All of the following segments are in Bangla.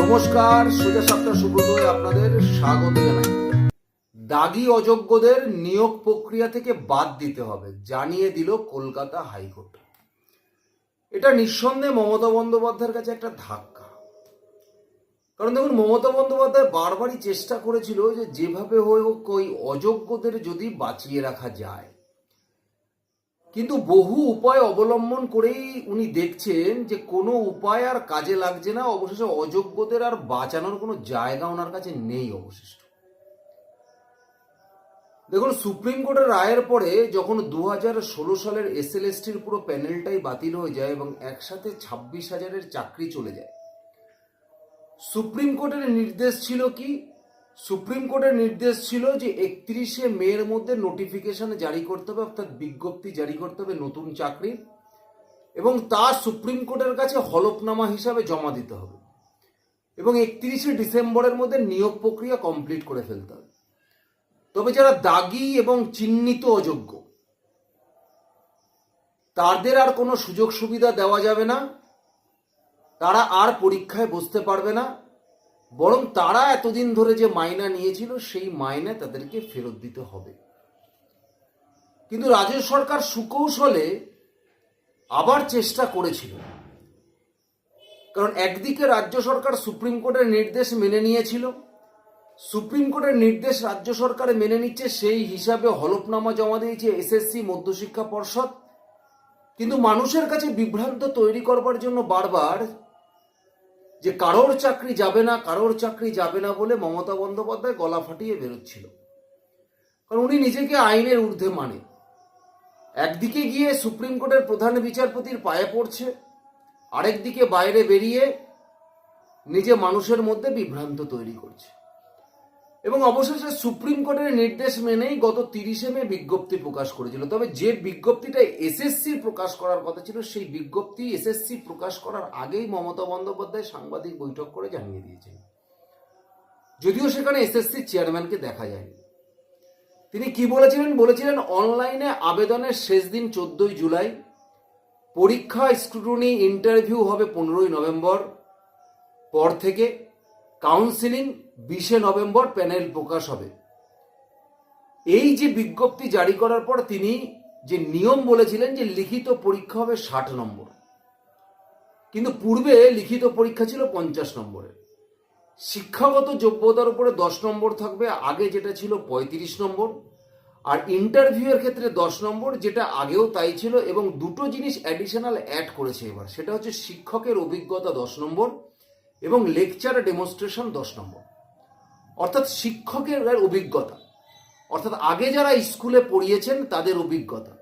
নমস্কার, সোজা সাপটা সুব্রতয় আপনাদের স্বাগত জানাই। দাগি অযোগ্যদের নিয়োগ প্রক্রিয়া থেকে বাদ দিতে হবে, জানিয়ে দিল কলকাতা হাইকোর্ট। এটা নিঃসন্দেহে মমতা বন্দ্যোপাধ্যায়ের কাছে একটা ধাক্কা। কারণ দেখুন, মমতা বন্দ্যোপাধ্যায় বারবারই চেষ্টা করেছিল যে যেভাবে হোক ওই অযোগ্যদের যদি বাঁচিয়ে রাখা যায় কিন্তু বহু উপায় অবলম্বন করেই উনি দেখছেন যে কোনো উপায় আর কাজে লাগছে না, অবশেষে অযোগ্যদের আর বাঁচানোর কোনো জায়গা ওনার কাছে নেই অবশিষ্ট। দেখুন, সুপ্রিম কোর্টের রায়ের পরে যখন দু হাজার ষোলো সালের এসএলএসটির পুরো প্যানেলটাই বাতিল হয়ে যায় এবং একসাথে ছাব্বিশ হাজারের চাকরি চলে যায়, সুপ্রিম কোর্টের নির্দেশ ছিল কি সুপ্রিম কোর্টের নির্দেশ ছিল যে একত্রিশে মের মধ্যে নোটিফিকেশন জারি করতে হবে, অর্থাৎ বিজ্ঞপ্তি জারি করতে হবে নতুন চাকরির এবং তা সুপ্রিম কোর্টের কাছে হলফনামা হিসাবে জমা দিতে হবে। এবং একত্রিশে ডিসেম্বরের মধ্যে নিয়োগ প্রক্রিয়া কমপ্লিট করে ফেলতে হবে। তবে যারা দাগি এবং চিহ্নিত অযোগ্য, তাদের আর কোনো সুযোগ সুবিধা দেওয়া যাবে না। তারা আর পরীক্ষায় বসতে পারবে না। বরং তারা এতদিন ধরে যে মাইনা নিয়েছিল, সেই মাইনা তাদেরকে ফেরত দিতে হবে। কিন্তু রাজ্য সরকার সুকৌশলে আবার চেষ্টা করেছিল। কারণ একদিকে রাজ্য সরকার সুপ্রিম কোর্টের নির্দেশ মেনে নিয়েছিল, সুপ্রিম কোর্টের নির্দেশ রাজ্য সরকার মেনে নিচ্ছে, সেই হিসাবে হলফনামা জমা দিয়েছে এসএসসি মধ্যশিক্ষা পর্ষদ। কিন্তু মানুষের কাছে বিভ্রান্ত তৈরি করবার জন্য বারবার যে কারোর চাকরি যাবে না, কারোর চাকরি যাবে না বলে মমতা বন্দ্যোপাধ্যায় গলা ফাটিয়ে বেরোচ্ছিল। কারণ উনি নিজেকে আইনের ঊর্ধ্বে মানে। একদিকে গিয়ে সুপ্রিম কোর্টের প্রধান বিচারপতির পায়ে পড়ছে, আরেকদিকে বাইরে বেরিয়ে নিজে মানুষের মধ্যে বিভ্রান্ত তৈরি করছে। এবং অবশেষে সুপ্রিম কোর্টের নির্দেশ মেনেই গত তিরিশে মে বিজ্ঞপ্তি প্রকাশ করেছিল। তবে যে বিজ্ঞপ্তিটা এসএসসি প্রকাশ করার কথা ছিল, সেই বিজ্ঞপ্তি এসএসসি প্রকাশ করার আগেই মমতা বন্দ্যোপাধ্যায় সাংবাদিক বৈঠক করে জানিয়ে দিয়েছেন। যদিও সেখানে এসএসসি চেয়ারম্যানকে দেখা যায়নি। তিনি কি বলেছিলেন? বলেছিলেন, অনলাইনে আবেদনের শেষ দিন চোদ্দই জুলাই, পরীক্ষা, স্ক্রুটনি, ইন্টারভিউ হবে পনেরোই নভেম্বর, পর থেকে কাউন্সিলিং বিশে নভেম্বর প্যানেল প্রকাশ হবে। এই যে বিজ্ঞপ্তি জারি করার পর তিনি যে নিয়ম বলেছিলেন যে লিখিত পরীক্ষা হবে ষাট নম্বর, কিন্তু পূর্বে লিখিত পরীক্ষা ছিল পঞ্চাশ নম্বরের। শিক্ষাগত যোগ্যতার উপরে দশ নম্বর থাকবে, আগে যেটা ছিল পঁয়ত্রিশ নম্বর, আর ইন্টারভিউয়ের ক্ষেত্রে দশ নম্বর, যেটা আগেও তাই ছিল, এবং দুটো জিনিস অ্যাডিশনাল অ্যাড করেছে এবার, সেটা হচ্ছে শিক্ষকের অভিজ্ঞতা দশ নম্বর এবং লেকচার ডেমনস্ট্রেশন দশ নম্বর। অর্থাৎ শিক্ষকের অভিজ্ঞতা। অর্থাৎ আগে যারা স্কুলে পড়িয়েছেন তাদের অভিজ্ঞতা।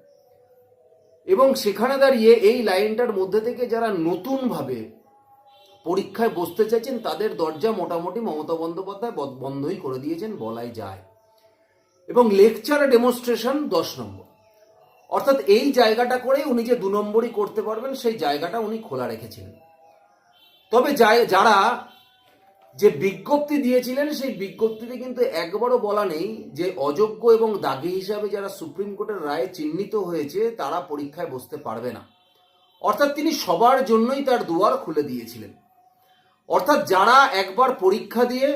এবং সেখানে দাঁড়িয়ে এই লাইনটার মধ্যে থেকে যারা নতুনভাবে পরীক্ষায় বসতে চাইছেন, তাদের দরজা মোটামুটি মমতা বন্দ্যোপাধ্যায় বন্ধই করে দিয়েছেন, বলাই যায়। এবং লেকচার ডেমনস্ট্রেশন দশ নম্বর। অর্থাৎ এই জায়গাটা করে উনি যে দু নম্বরই করতে পারবেন, সেই জায়গাটা উনি খোলা রেখেছিলেন তবে যারা যে বিজ্ঞপ্তি দিয়েছিলেন, সেই বিজ্ঞপ্তিতে কিন্তু একবারও বলা নেই যে অযোগ্য এবং দাগি হিসাবে যারা সুপ্রিম কোর্টের রায়ে চিহ্নিত হয়েছে, তারা পরীক্ষায় বসতে পারবে না। অর্থাৎ তিনি সবার জন্যই তার দুয়ার খুলে দিয়েছিলেন। অর্থাৎ যারা একবার পরীক্ষা দিয়ে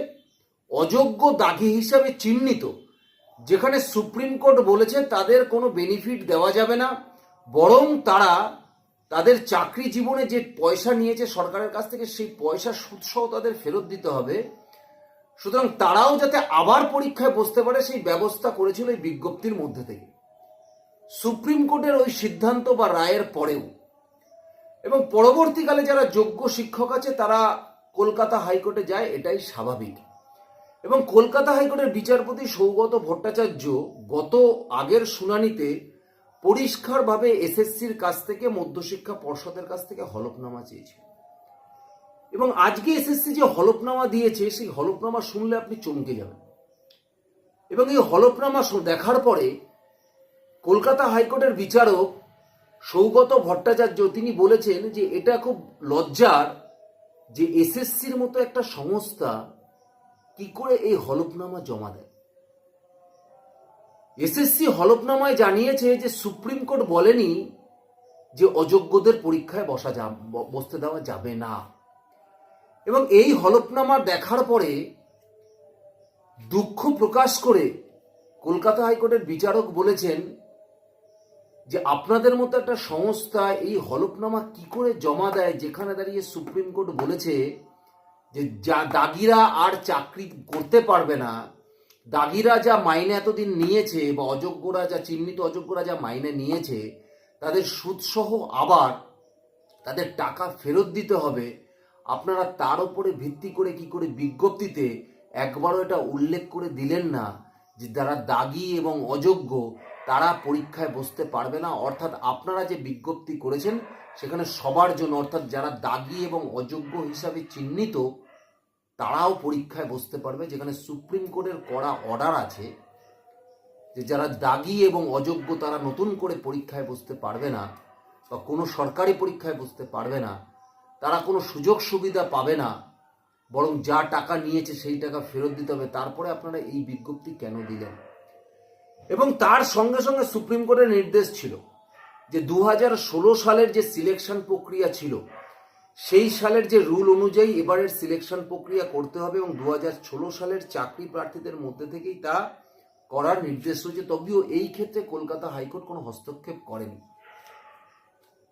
অযোগ্য দাগি হিসাবে চিহ্নিত, যেখানে সুপ্রিম কোর্ট বলেছে তাদের কোনো বেনিফিট দেওয়া যাবে না, বরং তারা তাদের চাকরি জীবনে যে পয়সা নিয়েছে সরকারের কাছ থেকে, সেই পয়সা সুদসহ তাদের ফেরত দিতে হবে। সুতরাং তারাও যাতে আবার পরীক্ষায় বসতে পারে, সেই ব্যবস্থা করেছিল এই বিজ্ঞপ্তির মধ্যে থেকে সুপ্রিম কোর্টের ওই সিদ্ধান্ত বা রায়ের পরেও। এবং পরবর্তীকালে যারা যোগ্য শিক্ষক আছে, তারা কলকাতা হাইকোর্টে যায়, এটাই স্বাভাবিক। এবং কলকাতা হাইকোর্টের বিচারপতি সৌগত ভট্টাচার্য গত আগের শুনানিতে পরিষ্কারভাবে এসএসসির কাছ থেকে, মধ্যশিক্ষা পর্ষদের কাছ থেকে হলফনামা চেয়েছে। এবং আজকে এসএসসি যে হলফনামা দিয়েছে, সেই হলফনামা শুনলে আপনি চমকে যাবেন। এবং এই হলফনামা দেখার পরে কলকাতা হাইকোর্টের বিচারক সৌগত ভট্টাচার্য, তিনি বলেছেন যে এটা খুব লজ্জার যে এসএসসির মতো একটা সংস্থা কি করে এই হলফনামা জমা দেয়। এসএসসি হলফনামায় জানিয়েছে যে সুপ্রিম কোর্ট বলেনি যে অযোগ্যদের পরীক্ষায় বসা যা বসতে দেওয়া যাবে না। এবং এই হলফনামা দেখার পরে দুঃখ প্রকাশ করে কলকাতা হাইকোর্টের বিচারক বলেছেন যে আপনাদের মতো একটা সংস্থা এই হলফনামা কি করে জমা দেয়, যেখানে দাঁড়িয়ে সুপ্রিম কোর্ট বলেছে যে যা দাগিরা আর চাকরি করতে পারবে না দাগিরা যা মাইনে এতদিন নিয়েছে বা অযোগ্যরা যা চিহ্নিত অযোগ্যরা যা মাইনে নিয়েছে, তাদের সুদসহ আবার তাদের টাকা ফেরত দিতে হবে। আপনারা তার উপরে ভিত্তি করে কি করে বিজ্ঞপ্তিতে একবারও এটা উল্লেখ করে দিলেন না যে যারা দাগি এবং অযোগ্য, তারা পরীক্ষায় বসতে পারবে না। অর্থাৎ আপনারা যে বিজ্ঞপ্তি করেছেন, সেখানে সবার জন্য, অর্থাৎ যারা দাগি এবং অযোগ্য হিসাবে চিহ্নিত তারাও পরীক্ষায় বসতে পারবে। যেখানে সুপ্রিম কোর্টের কড়া অর্ডার আছে যে যারা দাগি এবং অযোগ্য তারা নতুন করে পরীক্ষায় বসতে পারবে না বা কোনো সরকারি পরীক্ষায় বসতে পারবে না, তারা কোনো সুযোগ সুবিধা পাবে না, বরং যা টাকা নিয়েছে সেই টাকা ফেরত দিতে হবে। তারপরে আপনারা এই বিজ্ঞপ্তি কেন দিলেন? এবং তার সঙ্গে সঙ্গে সুপ্রিম কোর্টের নির্দেশ ছিল যে দু হাজার ষোলো সালের যে সিলেকশন প্রক্রিয়া ছিল সেই সালের যে রুল অনুযায়ী এবারের সিলেকশন প্রক্রিয়া করতে হবে এবং দু হাজার ষোলো সালের চাকরি প্রার্থীদের মধ্যে থেকেই তা করার নির্দেশ রয়েছে, তবেও এই ক্ষেত্রে কলকাতা হাইকোর্ট কোনো হস্তক্ষেপ করেনি।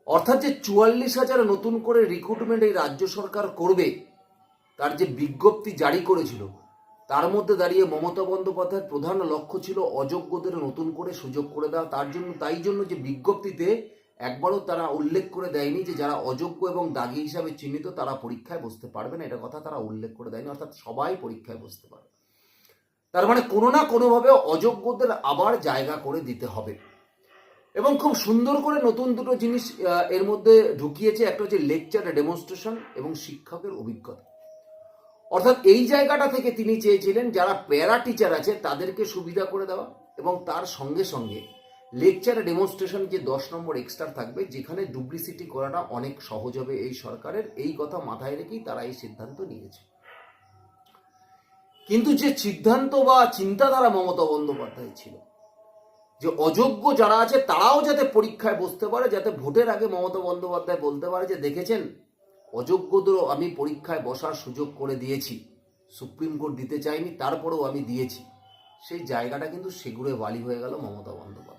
অর্থাৎ যে চুয়াল্লিশ হাজার নতুন করে রিক্রুটমেন্ট এই রাজ্য সরকার করবে, তার যে বিজ্ঞপ্তি জারি করেছিল, তার মধ্যে দাঁড়িয়ে মমতা বন্দ্যোপাধ্যায়ের প্রধান লক্ষ্য ছিল অযোগ্যদের নতুন করে সুযোগ করে দেওয়া, তার জন্য, তাই জন্য যে বিজ্ঞপ্তিতে একবারও তারা উল্লেখ করে দেয়নি যে যারা অযোগ্য এবং দাগি হিসাবে চিহ্নিত, তারা পরীক্ষায় বসতে পারবে না। এটা কথা তারা উল্লেখ করে দেয়নি, অর্থাৎ সবাই পরীক্ষায় বসতে পারবে। তার মানে কোনো না কোনোভাবে অযোগ্যদের আবার জায়গা করে দিতে হবে। এবং খুব সুন্দর করে নতুন দুটো জিনিস এর মধ্যে ঢুকিয়েছে। একটা হচ্ছে লেকচার ডেমনস্ট্রেশন এবং শিক্ষকের অভিজ্ঞতা। অর্থাৎ এই জায়গাটা থেকে তিনি চেয়েছিলেন, যারা প্যারা টিচার আছে, তাদেরকে সুবিধা করে দেওয়া এবং তার সঙ্গে সঙ্গে লেকচার ডেমনস্ট্রেশন যে দশ নম্বর এক্সট্রা থাকবে, যেখানে ডুপ্লিসিটি করাটা অনেক সহজ হবে এই সরকারের। এই কথা মাথায় রেখেই তারা এই সিদ্ধান্ত নিয়েছে। কিন্তু যে সিদ্ধান্ত বা চিন্তাধারা মমতা বন্দ্যোপাধ্যায় ছিল, যে অযোগ্য যারা আছে তারাও যাতে পরীক্ষায় বসতে পারে, যাতে ভোটের আগে মমতা বন্দ্যোপাধ্যায় বলতে পারে যে, দেখেছেন, অযোগ্যদেরও আমি পরীক্ষায় বসার সুযোগ করে দিয়েছি। সুপ্রিম কোর্ট দিতে চাইনি, তারপরেও আমি দিয়েছি। সেই জায়গাটা কিন্তু সেগুড়ে বালি হয়ে গেল মমতা বন্দ্যোপাধ্যায়।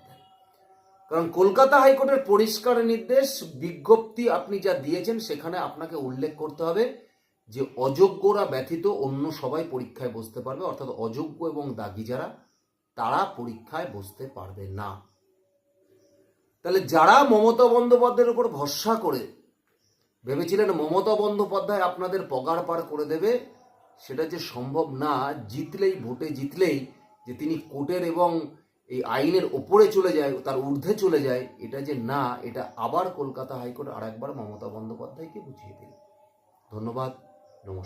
কারণ কলকাতা হাইকোর্টের পরিষ্কার নির্দেশ, বিজ্ঞপ্তি আপনি যা দিয়েছেন সেখানে আপনাকে উল্লেখ করতে হবে যে অযোগ্যরা ব্যতীত অন্য সবাই পরীক্ষায় বসতে পারবে, অর্থাৎ অযোগ্য এবং দাগি যারা, তারা পরীক্ষায় বসতে পারবে না। তাহলে যারা মমতা বন্দ্যোপাধ্যায়ের উপর ভরসা করে, ভেবেছিলেন মমতা বন্দ্যোপাধ্যায় আপনাদের পগার পার করে দেবে, সেটা যে সম্ভব না, জিতলেই, ভোটে জিতলেই, যে তিনি কোর্টের এবং এই আইনের ওপরে চলে যায়, তার ঊর্ধ্বে চলে যায়, এটা যে না, এটা আবার কলকাতা হাইকোর্ট আর একবার মমতা বন্দ্যোপাধ্যায়কে বুঝিয়ে দিল। ধন্যবাদ, নমস্কার।